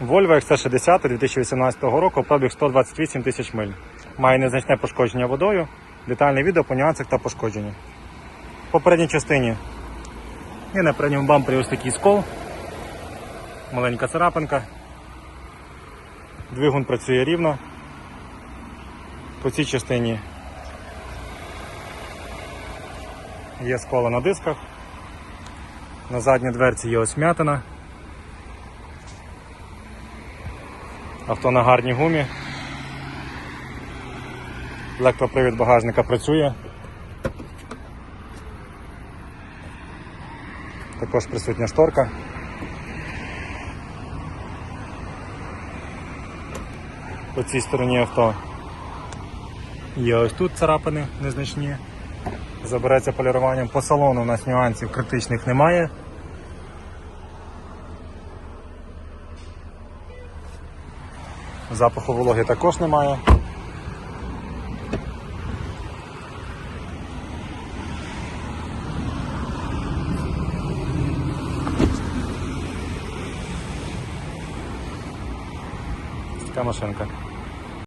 Volvo XC60 2018 року, пробіг 128 тисяч миль. Має незначне пошкодження водою, детальне відео по нюансах та пошкодженні. В попередній частині є на передньому бампері ось такий скол, маленька царапинка. Двигун працює рівно. По цій частині є скола на дисках. На задній дверці є ось Авто на гарній гумі. Електропривід багажника працює. Також присутня шторка. По цій стороні авто є ось тут царапини незначні. Забереться поліруванням. По салону у нас нюансів критичних немає. Запаху вологи також немає. Така машинка.